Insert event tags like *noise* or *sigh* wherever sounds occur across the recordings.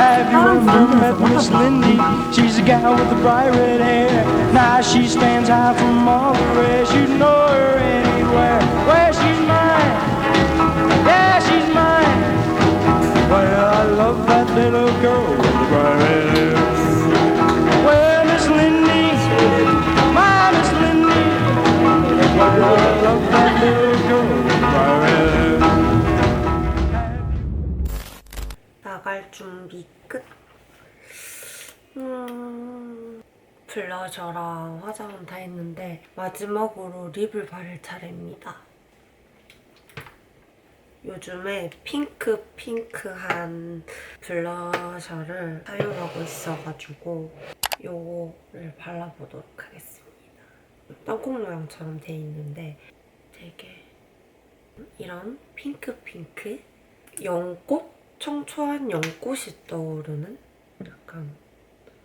Have you oh, ever met Miss Lindy? She's a gal with the bright red hair. Now she stands out from all the rest. You know her 준비 끝. 음, 블러셔랑 화장은 다 했는데 마지막으로 립을 바를 차례입니다. 요즘에 핑크 핑크한 블러셔를 사용하고 있어가지고 요거를 발라보도록 하겠습니다. 땅콩 모양처럼 돼 있는데 되게 이런 핑크 핑크 연꽃? 청초한 연꽃이 떠오르는 약간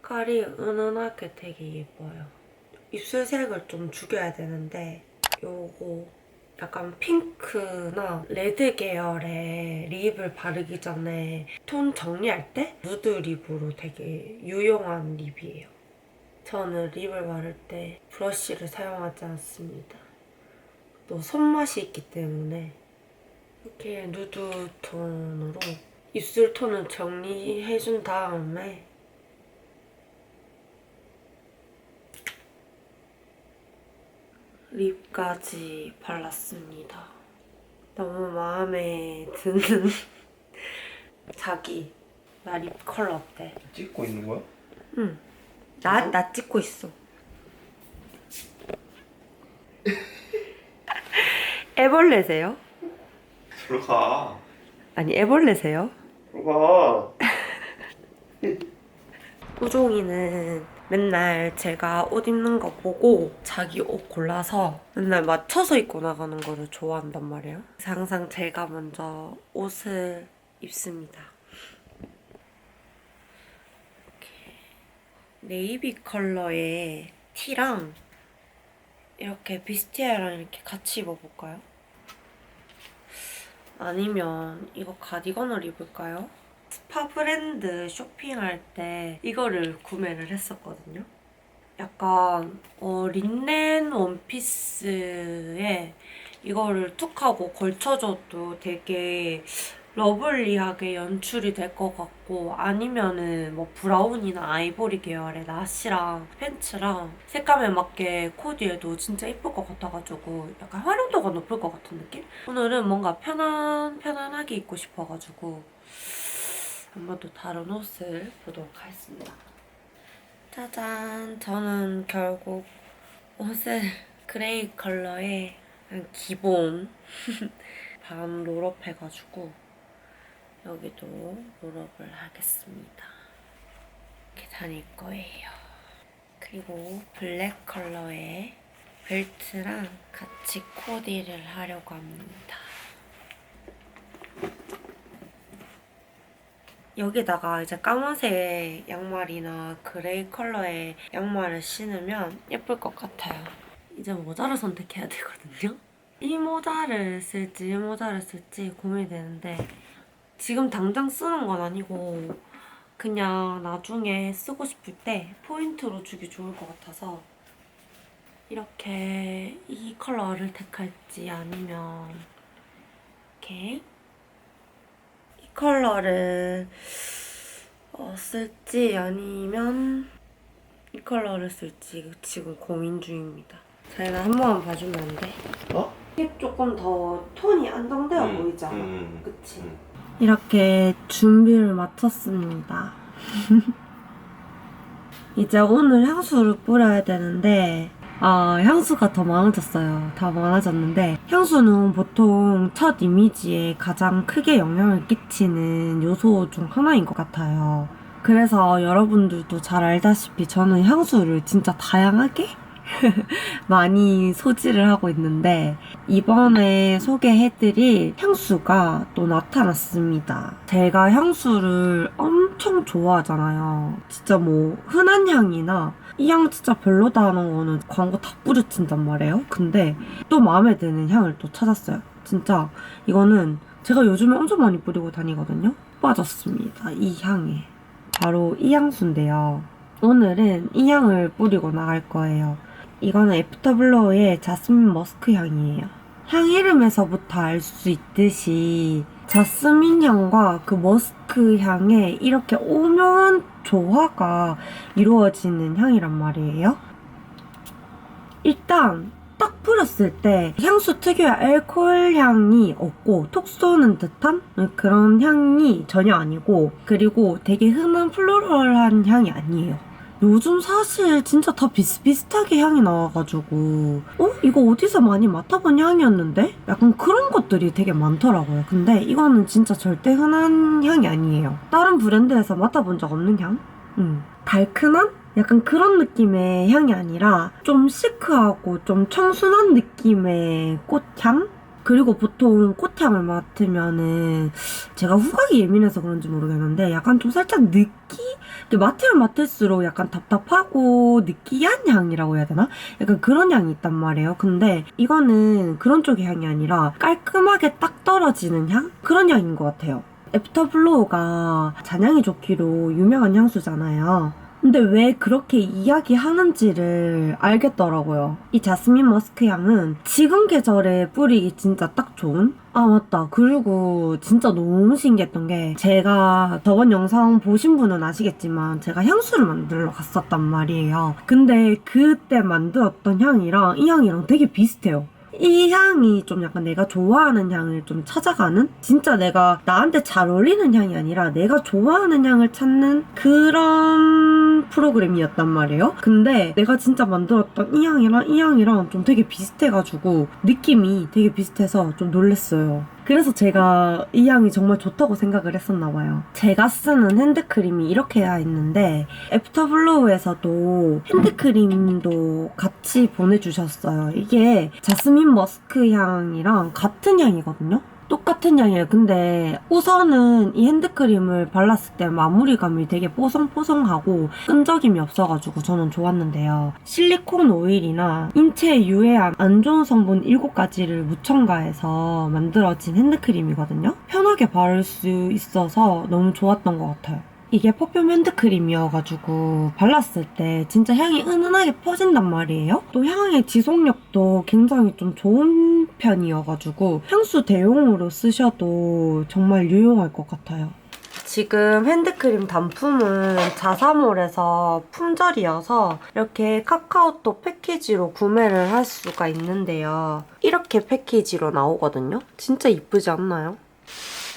색깔이 은은하게 되게 예뻐요. 입술색을 좀 죽여야 되는데 요거 약간 핑크나 레드 계열의 립을 바르기 전에 톤 정리할 때 누드 립으로 되게 유용한 립이에요. 저는 립을 바를 때 브러쉬를 사용하지 않습니다. 또 손맛이 있기 때문에 이렇게 누드 톤으로 입술 톤을 정리해준 다음에 립까지 발랐습니다. 너무 마음에 드는 *laughs* 자기 나 립 컬러 어때? 찍고 있는 거야? 응. 나, 나 찍고 있어. *laughs* 애벌레세요? 들어가. 아니 애벌레세요? 들어가. *laughs* 우종이는 맨날 제가 옷 입는 거 보고 자기 옷 골라서 맨날 맞춰서 입고 나가는 거를 좋아한단 말이에요. 항상 제가 먼저 옷을 입습니다. 네이비 컬러의 티랑 이렇게 비스티아랑 이렇게 같이 입어볼까요? 아니면 이거 가디건을 입을까요? 스파 브랜드 쇼핑할 때 이거를 구매를 했었거든요. 약간 어, 린넨 원피스에 이거를 툭 하고 걸쳐줘도 되게 러블리하게 연출이 될 것 같고 아니면은 뭐 브라운이나 아이보리 계열의 나시랑 팬츠랑 색감에 맞게 코디해도 진짜 예쁠 것 같아가지고 약간 활용도가 높을 것 같은 느낌? 오늘은 뭔가 편안 편안하게 입고 싶어가지고 한번 또 다른 옷을 보도록 하겠습니다. 짜잔! 저는 결국 옷을 그레이 컬러의 기본 반 롤업 해가지고 여기도 롤업을 하겠습니다. 이렇게 다닐 거예요. 그리고 블랙 컬러의 벨트랑 같이 코디를 하려고 합니다. 여기다가 이제 까만색 양말이나 그레이 컬러의 양말을 신으면 예쁠 것 같아요. 이제 모자를 선택해야 되거든요. 이 모자를 쓸지 이 모자를 쓸지 고민되는데 지금 당장 쓰는 건 아니고 그냥 나중에 쓰고 싶을 때 포인트로 주기 좋을 것 같아서 이렇게 이 컬러를 택할지 아니면 이렇게 이 컬러를 어, 쓸지 아니면 이 컬러를 쓸지 지금 고민 중입니다. 자기가 한 번만 봐주면 안 돼? 어? 이게 조금 더 톤이 안정되어 음, 보이잖아. 음, 그치? 음. 이렇게 준비를 마쳤습니다. *laughs* 이제 오늘 향수를 뿌려야 되는데 아, 향수가 더 많아졌어요. 더 많아졌는데 향수는 보통 첫 이미지에 가장 크게 영향을 끼치는 요소 중 하나인 것 같아요. 그래서 여러분들도 잘 알다시피 저는 향수를 진짜 다양하게 *laughs* 많이 소지를 하고 있는데 이번에 소개해드릴 향수가 또 나타났습니다. 제가 향수를 엄청 좋아하잖아요. 진짜 뭐 흔한 향이나 이 향 진짜 별로다 하는 거는 광고 다 뿌려친단 말이에요. 근데 또 마음에 드는 향을 또 찾았어요. 진짜 이거는 제가 요즘에 엄청 많이 뿌리고 다니거든요. 빠졌습니다. 이 향에. 바로 이 향수인데요. 오늘은 이 향을 뿌리고 나갈 거예요. 이거는 애프터블로우의 자스민 머스크 향이에요. 향 이름에서부터 알 수 있듯이 자스민 향과 그 머스크 향의 이렇게 오묘한 조화가 이루어지는 향이란 말이에요. 일단 딱 뿌렸을 때 향수 특유의 알코올 향이 없고 톡 쏘는 듯한 그런 향이 전혀 아니고 그리고 되게 흔한 플로럴한 향이 아니에요. 요즘 사실 진짜 다 비슷비슷하게 향이 나와가지고 어? 이거 어디서 많이 맡아본 향이었는데? 약간 그런 것들이 되게 많더라고요. 근데 이거는 진짜 절대 흔한 향이 아니에요. 다른 브랜드에서 맡아본 적 없는 향? 음. 달큰한? 약간 그런 느낌의 향이 아니라 좀 시크하고 좀 청순한 느낌의 꽃향? 그리고 보통 꽃향을 맡으면은 제가 후각이 예민해서 그런지 모르겠는데 약간 좀 살짝 느끼? 맡으면 맡을수록 약간 답답하고 느끼한 향이라고 해야 되나? 약간 그런 향이 있단 말이에요. 근데 이거는 그런 쪽의 향이 아니라 깔끔하게 딱 떨어지는 향? 그런 향인 것 같아요. 애프터블로우가 잔향이 좋기로 유명한 향수잖아요. 근데 왜 그렇게 이야기하는지를 알겠더라고요. 이 자스민 머스크 향은 지금 계절에 뿌리기 진짜 딱 좋은? 아, 맞다. 그리고 진짜 너무 신기했던 게 제가 저번 영상 보신 분은 아시겠지만 제가 향수를 만들러 갔었단 말이에요. 근데 그때 만들었던 향이랑 이 향이랑 되게 비슷해요. 이 향이 좀 약간 내가 좋아하는 향을 좀 찾아가는? 진짜 내가 나한테 잘 어울리는 향이 아니라 내가 좋아하는 향을 찾는 그런 프로그램이었단 말이에요. 근데 내가 진짜 만들었던 이 향이랑 이 향이랑 좀 되게 비슷해가지고 느낌이 되게 비슷해서 좀 놀랬어요. 그래서 제가 이 향이 정말 좋다고 생각을 했었나 봐요. 제가 쓰는 핸드크림이 이렇게 있는데 애프터블로우에서도 핸드크림도 같이 보내주셨어요. 이게 자스민 머스크 향이랑 같은 향이거든요. 똑같은 향이에요. 근데 우선은 이 핸드크림을 발랐을 때 마무리감이 되게 뽀송뽀송하고 끈적임이 없어가지고 저는 좋았는데요. 실리콘 오일이나 인체에 유해한 안 좋은 성분 7가지를 무첨가해서 만들어진 핸드크림이거든요. 편하게 바를 수 있어서 너무 좋았던 것 같아요. 이게 퍼퓸 핸드크림이어가지고 발랐을 때 진짜 향이 은은하게 퍼진단 말이에요. 또 향의 지속력도 굉장히 좀 좋은 편이어가지고 향수 대용으로 쓰셔도 정말 유용할 것 같아요. 지금 핸드크림 단품은 자사몰에서 품절이어서 이렇게 카카오톡 패키지로 구매를 할 수가 있는데요. 이렇게 패키지로 나오거든요. 진짜 이쁘지 않나요?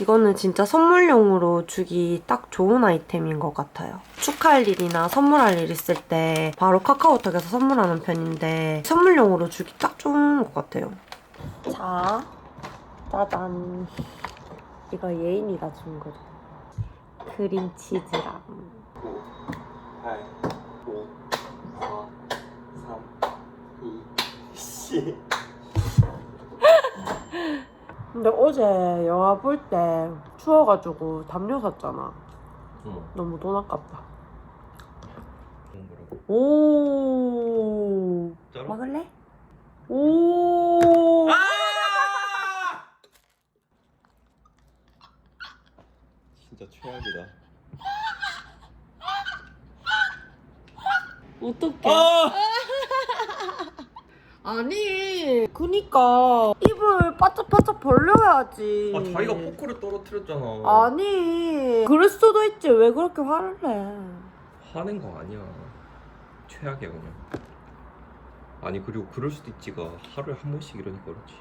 이거는 진짜 선물용으로 주기 딱 좋은 아이템인 것 같아요. 축하할 일이나 선물할 일 있을 때 바로 카카오톡에서 선물하는 편인데 선물용으로 주기 딱 좋은 것 같아요. 자, 짜잔. 이거 예인이가 준 거죠. 크림치즈랑 8, 5, 4, 3, 2, 씨. 근데 어제 영화 볼 때 추워가지고 담요 샀잖아. 응. 너무 돈 아깝다. 오. 짜로? 먹을래? 오. 아! 진짜 최악이다. 어떡해. 아! 아니. 그니까 입을 바짝바짝 벌려야지. 아 자기가 포크를 떨어뜨렸잖아. 아니. 그럴 수도 있지. 왜 그렇게 화를 내? 화낸 거 아니야. 최악이야 그냥. 아니 그리고 그럴 수도 있지가 하루에 한 번씩 이러니까 그렇지.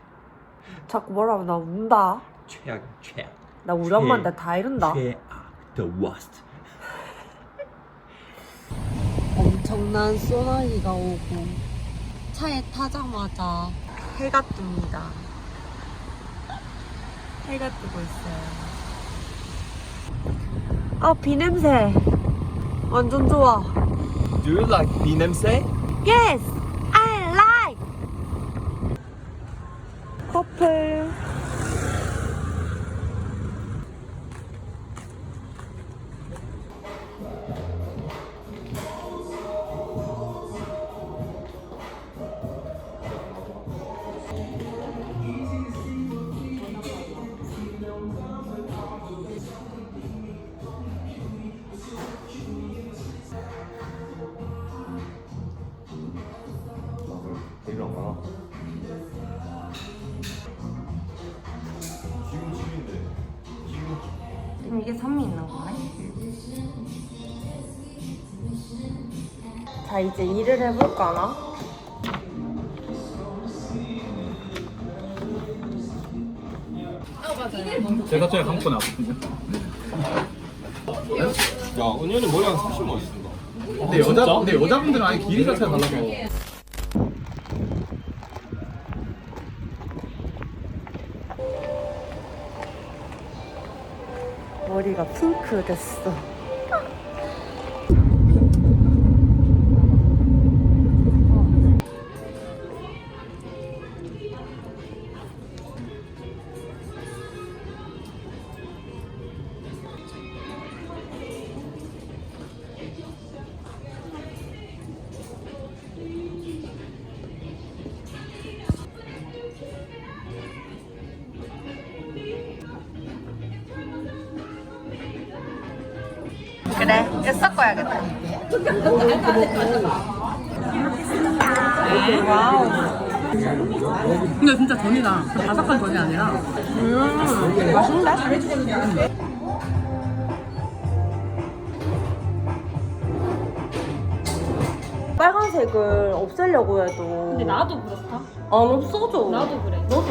자꾸 뭐라면 나 운다. 최악이야 최악. 나 우리 최- 엄마한테 다 이른다. 최악. The worst. 엄청난 소나기가 오고 차에 타자마자 해가 뜹니다. 해가 뜨고 있어요. 아, 비 냄새. 완전 좋아. Do you like 비 냄새? Yes, I like. 커플. 그럼 이게 섬이 있는 거네? 자 이제 일을 해볼까나? 제가 제일 한번 나왔거든요. 야 은현이 머리 한 30만 있습니다 근데 여자 근데 여자분들은 아예 길이 자체가 달라서. 핑크 됐어. 그래, 이거 섞어야겠다. 와우. 근데 진짜 전이다. 바삭한 전이 아니라. 음, 맛있는데? 빨간색을 없애려고 해도 근데 나도 그렇다. 안 없어져. 나도 그래. 너도?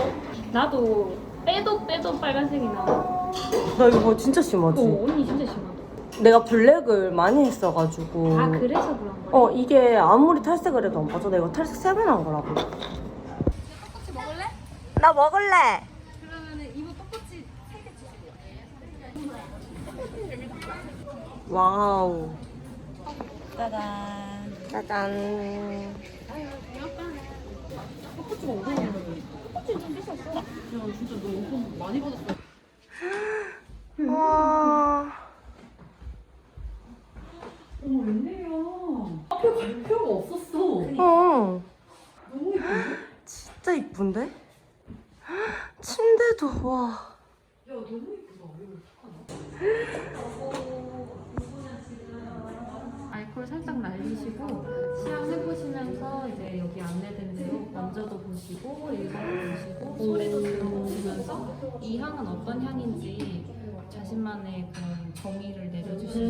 나도 빼도 빼도 빨간색이 나와. 나 이거 진짜 심하지? 오, 언니 진짜 심하다. 내가 블랙을 많이 했어가지고 아, 그래서 그런 거야? 어 이게 아무리 탈색을 해도 안 빠져 내가 탈색 세 번 한 거라고 떡꼬치 먹을래? 나 먹을래 그러면은 이모 떡꼬치 3개 주세요. 와우 짜잔 짜잔 떡꼬치가 500원이면 떡꼬치 좀 비쌌어. 야, 진짜 너 용돈 많이 받았어. 와 어머, 웬일이야. 앞에 갈 필요가 없었어. 어. 너무 예쁜데? 진짜 이쁜데? 침대도 와 야, 너무 어떡하나? 알코올 살짝 날리시고 시향 해보시면서 이제 여기 안내된 대로 먼저도 보시고 일관도 보시고 소리도 들어보시면서 이 향은 어떤 향인지 자신만의 그런 정의를 내려주시면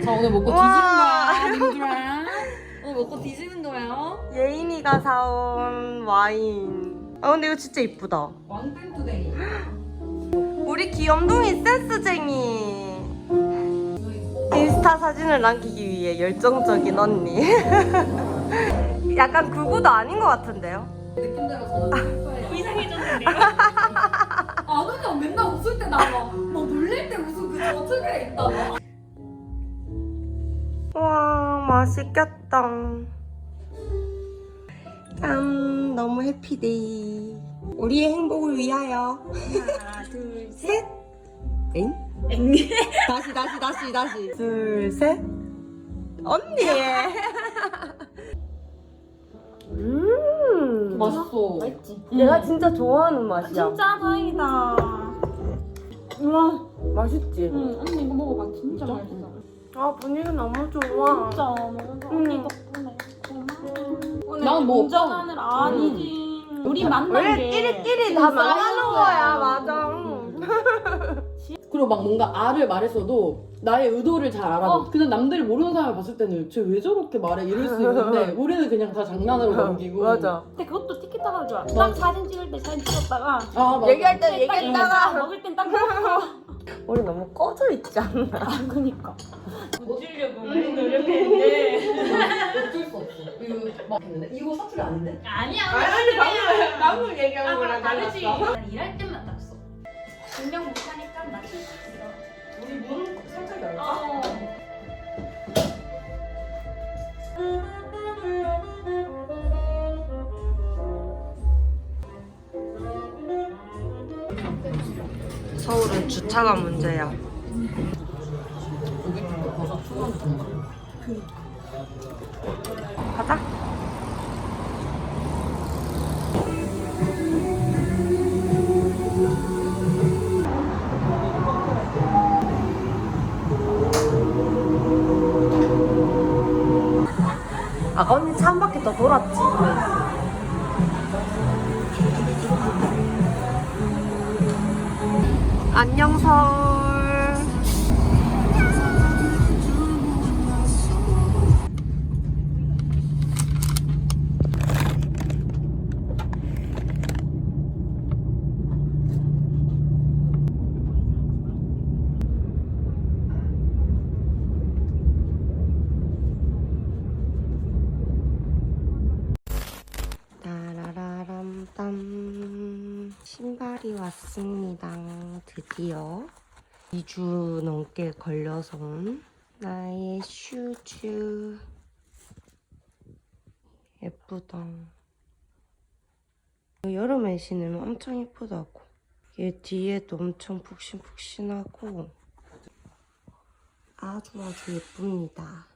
자, 오늘 먹고 와. 뒤지는 거야, 님들아. 오늘 먹고 뒤지는 거야. 예인이가 사온 와인. 아 근데 이거 진짜 이쁘다. 왕땡투데이. 우리 귀염둥이 센스쟁이. 인스타 사진을 남기기 위해 열정적인 언니. *laughs* 약간 구구도 아닌 것 같은데요? 느낌대로 저는 슬퍼해요. *laughs* 이상해졌는데요? 안 오면 맨날 웃을 때 나와. 너 놀릴 때 웃음 그 저쪽에 있다. 와 맛있겠다. 참 너무 해피데이. 우리의 행복을 위하여. 하나 둘 셋. 엥? 다시 다시 다시 다시. 둘 셋. 언니. 음. 맛있어. 맛있지? 내가 진짜 좋아하는 맛이야. 진짜 다행이다. 우와 맛있지. 응, 언니 이거 먹어봐. 진짜 맛있어. 아 분위기 너무 좋아. 진짜 너무 언니 덕분에 고마워. 오늘 난 뭐- 운전하늘 아니지. 우리 만난 원래 게 끼리끼리 다 만나는 거야 맞아. 그리고 막 뭔가 알을 말했어도 나의 의도를 잘 알아. 어. 근데 남들이 모르는 사람이 봤을 때는 쟤 왜 저렇게 말해 이럴 수 있는데 *laughs* 우리는 그냥 다 장난으로 넘기고. 맞아. 근데 그것도 티켓타가 좋아. 딱 사진 찍을 때 사진 찍었다가 아 맞아. 얘기할 때 딱 얘기했다가 먹을 땐딱 먹고. 우리 너무 꺼져 있지 않나? 아 그니까. 고치려고 많이 노력했는데. 어쩔 수 없어. 이거 막 했는데 이거 사투리 아닌데? 아니야. 아니 방금 방금 얘기한 아, 거랑 다르지. 달랐어. 난 일할 때만 딱 써. 분명 못하니까 맞출 수 있어. 우리 문 살짝 열까? 어. 서울은 주차가 문제야. 가자. 아까 언니 차 한 바퀴 더 돌았지. 라람땀 왔습니다. 드디어 2주 넘게 걸려서 온 나의 슈즈 예쁘다. 여름에 신으면 엄청 예쁘다고. 얘 뒤에도 엄청 푹신푹신하고 아주 아주 예쁩니다.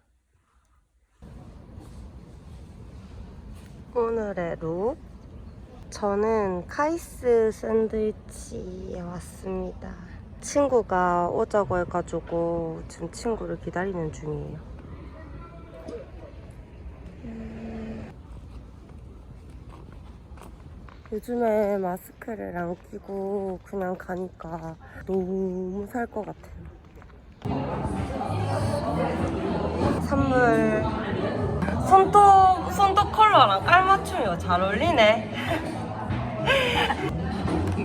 오늘의 룩 저는 카이스 샌드위치에 왔습니다. 친구가 오자고 해가지고 지금 친구를 기다리는 중이에요. 음. 요즘에 마스크를 안 끼고 그냥 가니까 너무 살 것 같아요. 선물 손톱 손톱 컬러랑 깔맞춤 이거 잘 어울리네. *laughs*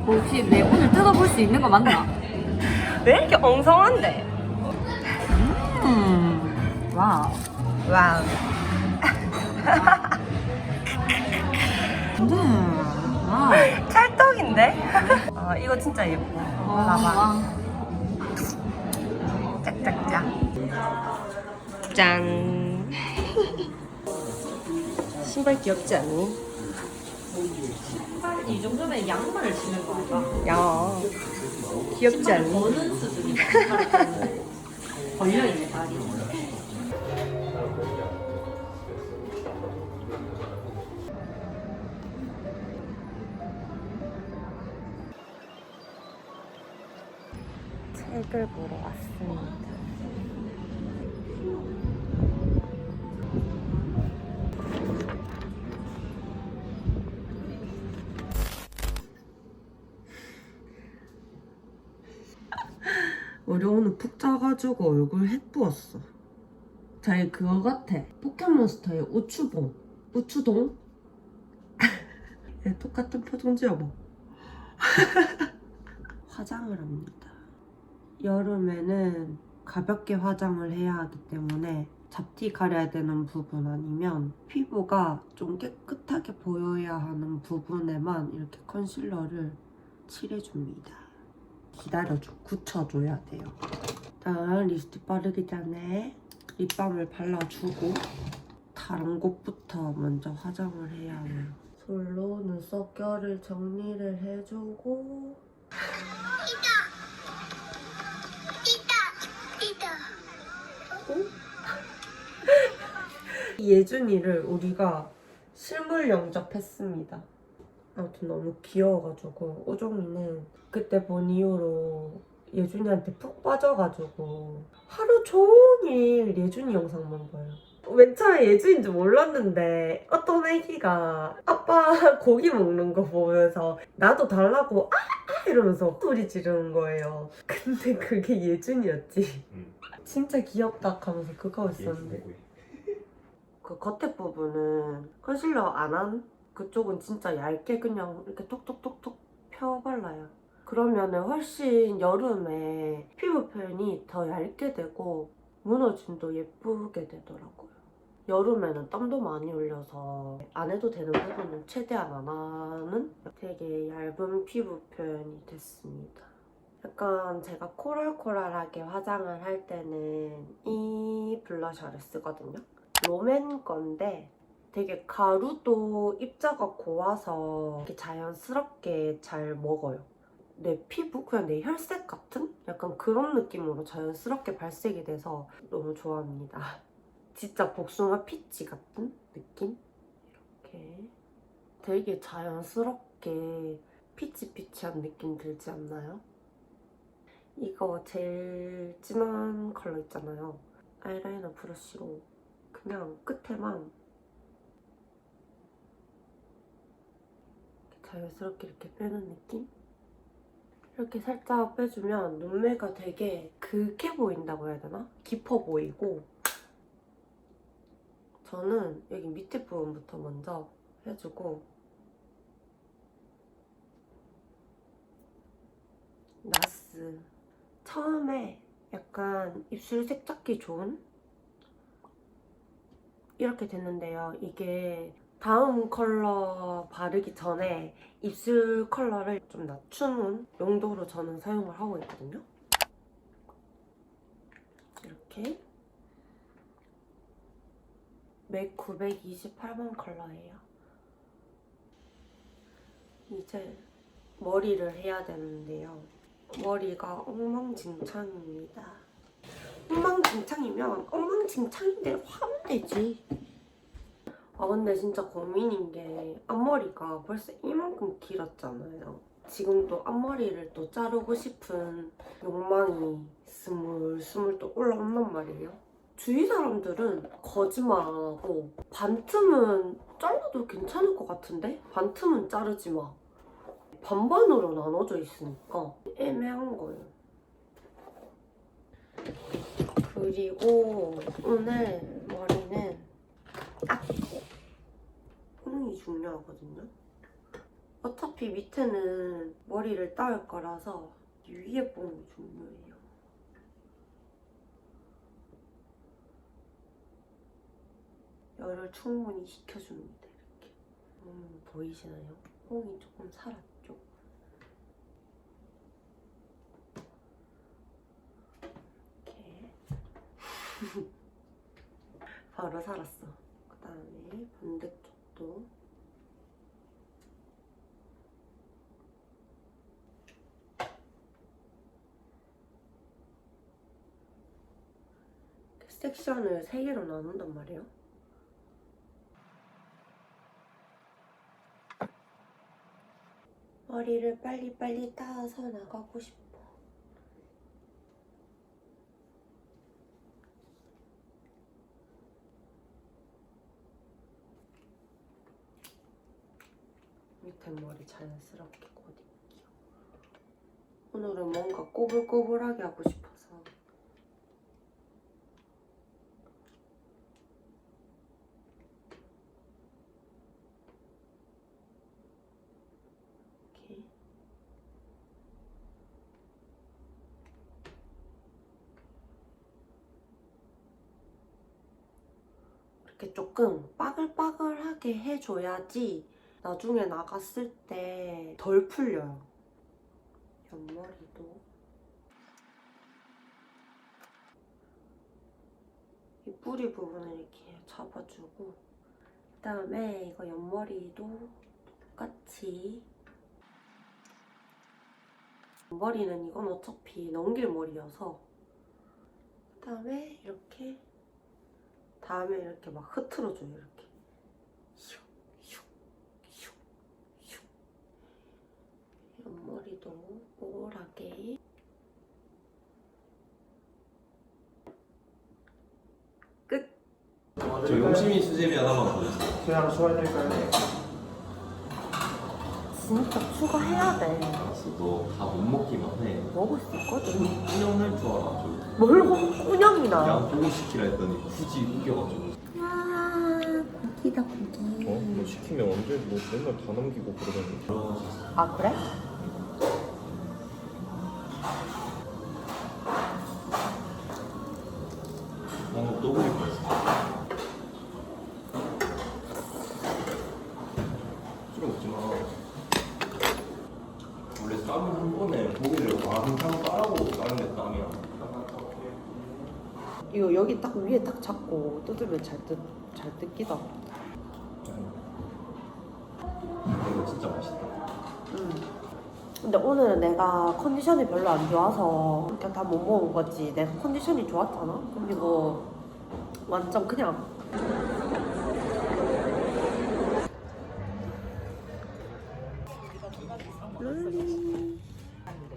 혹시 내 오늘 뜯어볼 수 있는 거 맞나? 왜 이렇게 엉성한데? 음. 와우. 와우. 음. 와우. 찰떡인데? 아 이거 진짜 예뻐. 봐봐. 와. 짝짝짝. 짠. 신발 귀엽지 않니? 신발 이 정도면 양말을 신는 건가? 야. 귀엽지 않니? 버는 수준이 신발을 *laughs* 걸려 있네 발이. 책을 보러 왔습니다. 푹 자가지고 얼굴 핵 부었어. 자기 그거 같아. 포켓몬스터의 우추봉. 우추동? 얘 *laughs* 똑같은 표정 지어봐. *laughs* 화장을 합니다. 여름에는 가볍게 화장을 해야 하기 때문에 잡티 가려야 되는 부분 아니면 피부가 좀 깨끗하게 보여야 하는 부분에만 이렇게 컨실러를 칠해줍니다. 기다려줘, 굳혀줘야 돼요. 일단 립스틱 바르기 전에 립밤을 발라주고 다른 곳부터 먼저 화장을 해야 해요. 솔로 눈썹 결을 정리를 해주고 *laughs* 예준이를 우리가 실물 영접했습니다. 아무튼 너무 귀여워가지고 오종이는 그때 본 이후로 예준이한테 푹 빠져가지고 하루 종일 예준이 영상만 봐요. 맨 처음에 예준인 줄 몰랐는데 어떤 애기가 아빠 *laughs* 고기 먹는 거 보면서 나도 달라고 아, 아 이러면서 소리 지르는 거예요. 근데 그게 예준이었지. 응. 진짜 귀엽다 하면서 그거 있었는데 그 겉에 부분은 컨실러 안 한 그쪽은 진짜 얇게 그냥 이렇게 톡톡톡톡 펴 발라요. 그러면은 훨씬 여름에 피부 표현이 더 얇게 되고 무너짐도 예쁘게 되더라고요. 여름에는 땀도 많이 흘려서 안 해도 되는 부분은 최대한 안 하는 되게 얇은 피부 표현이 됐습니다. 약간 제가 코랄코랄하게 화장을 할 때는 이 블러셔를 쓰거든요. 롬앤 건데 되게 가루도 입자가 고와서 이렇게 자연스럽게 잘 먹어요. 내 피부 그냥 내 혈색 같은 약간 그런 느낌으로 자연스럽게 발색이 돼서 너무 좋아합니다. *laughs* 진짜 복숭아 피치 같은 느낌? 이렇게 되게 자연스럽게 피치피치한 느낌 들지 않나요? 이거 제일 진한 컬러 있잖아요. 아이라이너 브러쉬로 그냥 끝에만 이렇게 자연스럽게 이렇게 빼는 느낌? 이렇게 살짝 빼주면 눈매가 되게 긁게 보인다고 해야 되나? 깊어 보이고 저는 여기 밑에 부분부터 먼저 해주고 나스 처음에 약간 입술 색 잡기 좋은 이렇게 됐는데요. 이게 다음 컬러 바르기 전에 입술 컬러를 좀 낮추는 용도로 저는 사용을 하고 있거든요. 이렇게 맥 928번 컬러예요. 이제 머리를 해야 되는데요. 머리가 엉망진창입니다. 엉망진창이면 엉망진창인데 화면 되지. 아 근데 진짜 고민인 게 앞머리가 벌써 이만큼 길었잖아요. 지금 또 앞머리를 또 자르고 싶은 욕망이 스물스물 또 올라온단 말이에요. 주위 사람들은 거짓말 안 하고 반틈은 잘라도 괜찮을 것 같은데? 반틈은 자르지 마. 반반으로 나눠져 있으니까 애매한 거예요. 그리고 오늘 머리는 딱 뽕이 중요하거든요. 어차피 밑에는 머리를 따을 거라서 위에 뽕이 중요해요. 열을 충분히 식혀줍니다. 이렇게. 음, 보이시나요? 뽕이 조금 살았죠? 이렇게. *laughs* 바로 살았어. 그 다음에 반대쪽도 섹션을 세 개로 나눈단 말이에요. 머리를 빨리빨리 따서 나가고 싶어. 밑에 머리 자연스럽게 고데기요. 오늘은 뭔가 꼬불꼬불하게 하고 싶어서 이렇게 이렇게 조금 빠글빠글하게 해줘야지 나중에 나갔을 때 덜 풀려요. 옆머리도. 이 뿌리 부분을 이렇게 잡아주고 그다음에 이거 옆머리도 똑같이. 머리는 이건 어차피 넘길 머리여서. 그다음에 이렇게 다음에 이렇게 막 흐트러줘요 이렇게 슉, 슉, 슉, 슉. 옆머리도 뽀글하게 끝! 저 용심이 수제비 하나만 보여주세요. 하나 추가해드릴까요? 진짜 추가해야 돼 너다 못 먹기만 해. 먹을 수 있거든 운영할 줄 알아. 저뭘 훈연이나 양고기 시키라 했더니 굳이 우겨가지고. 와 고기다 고기 어? 뭐 시키면 언제 뭐 맨날 다 남기고 그러더니. 아 그래? 잘 뜯, 잘 뜯기다 이거 진짜 맛있다. 음. 근데 오늘은 내가 컨디션이 별로 안 좋아서 그냥 다 못 먹은 거지 내가 컨디션이 좋았잖아 이거 완전 그냥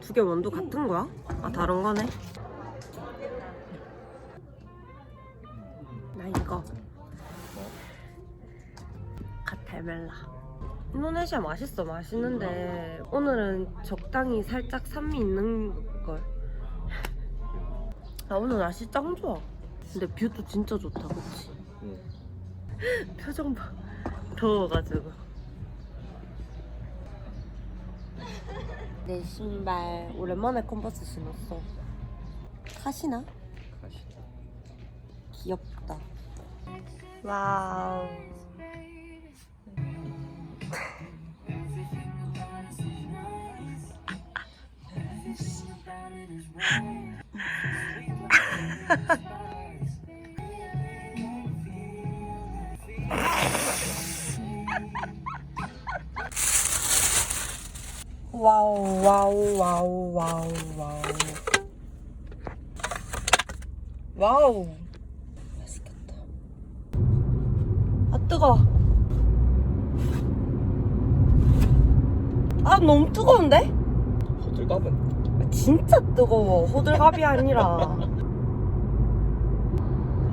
두 개 원두 같은 거야? 아 다른 거네 인도네시아 맛있어 맛있는데 오늘은 적당히 살짝 산미 있는 걸. 아 오늘 날씨 짱 좋아. 근데 뷰도 진짜 좋다, 그렇지? 응. 표정 봐. 더워가지고. 내 신발 오랜만에 컨버스 신었어. 탓이나? 가시. 귀엽다. 와우. 와우 와우 와우 와우 와우. 와우. 맛있겠다. 아 뜨거 아 너무 뜨거운데? 아, 진짜 뜨거워 호들갑이 아니라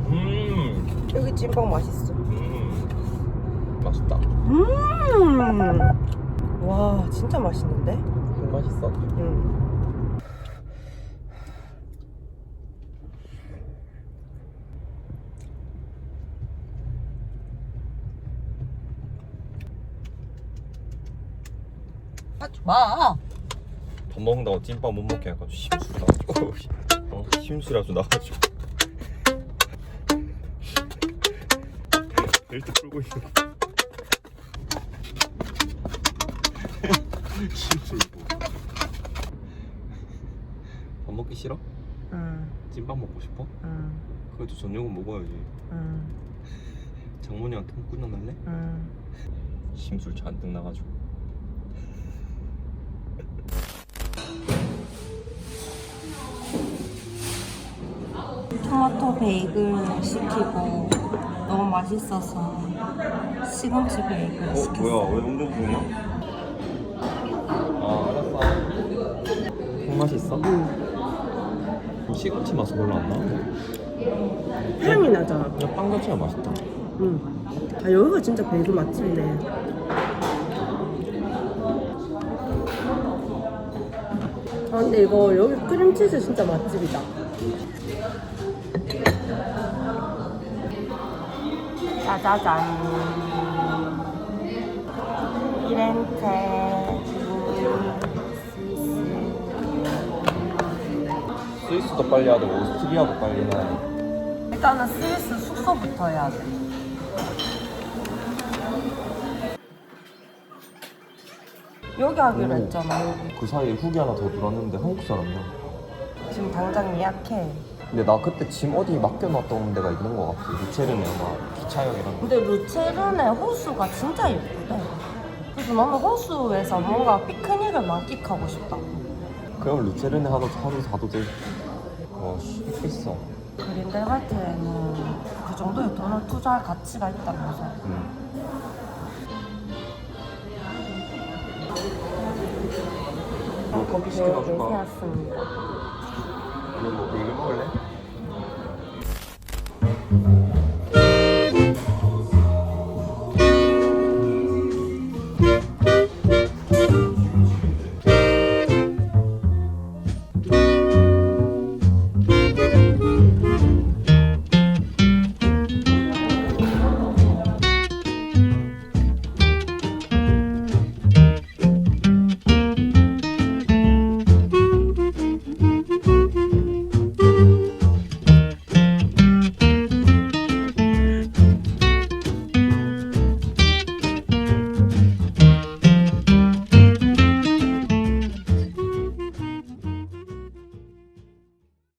음. 여기 찐빵 맛있어 음. 맛있다. 음와 진짜 맛있는데? 음, 맛있어. 응 하지 마 밥 먹는다고 찐빵 못 먹게 해가지고 심술 나가지고 *laughs* 어? 심술 아주 나가지고 *laughs* 벨트 풀고 있는 *laughs* 심술 뭐. 밥 먹기 싫어? 응, 찐빵 먹고 싶어? 응, 그래도 저녁은 먹어야지 응, 장모님한테 혼꾸녕 날래? 응. 심술 잔뜩 나가지고 토마토 베이글 시키고 너무 맛있어서 시금치 베이글 시켰어. 왜 운전 중이야? 아 알았어 콩맛이 있어? 응 시금치 맛은 별로 안 나. 향이 나잖아. 그냥 빵 자체가 맛있다 응. 아 여기가 진짜 베이글 맛집이네. 아 근데 이거 여기 크림치즈 진짜 맛집이다. 짜자잔. 스위스. 스위스도 빨리 해야 되고 오스트리아도 빨리 해야 돼 일단은 스위스 숙소부터 해야 돼. 여기 하기로 했잖아. 그 사이에 후기 하나 더 들었는데 한국 사람이야 지금 당장 예약해. 근데 나 그때 짐 어디 맡겨놨던 데가 있는 것 같아 루체르네 아마 기차역이랑 근데 루체른의 호수가 진짜 예쁘대. 그래서 나는 호수에서 뭔가 피크닉을 만끽하고 싶다. 그럼 루체르네 하루, 하루 사도 돼 와 씨, 비싸 그린델발트에는 그 정도의 돈을 투자할 가치가 있다면서. 응. 너 커피 네, 시켜다 줄까? 세웠습니다. 이거 먹을래?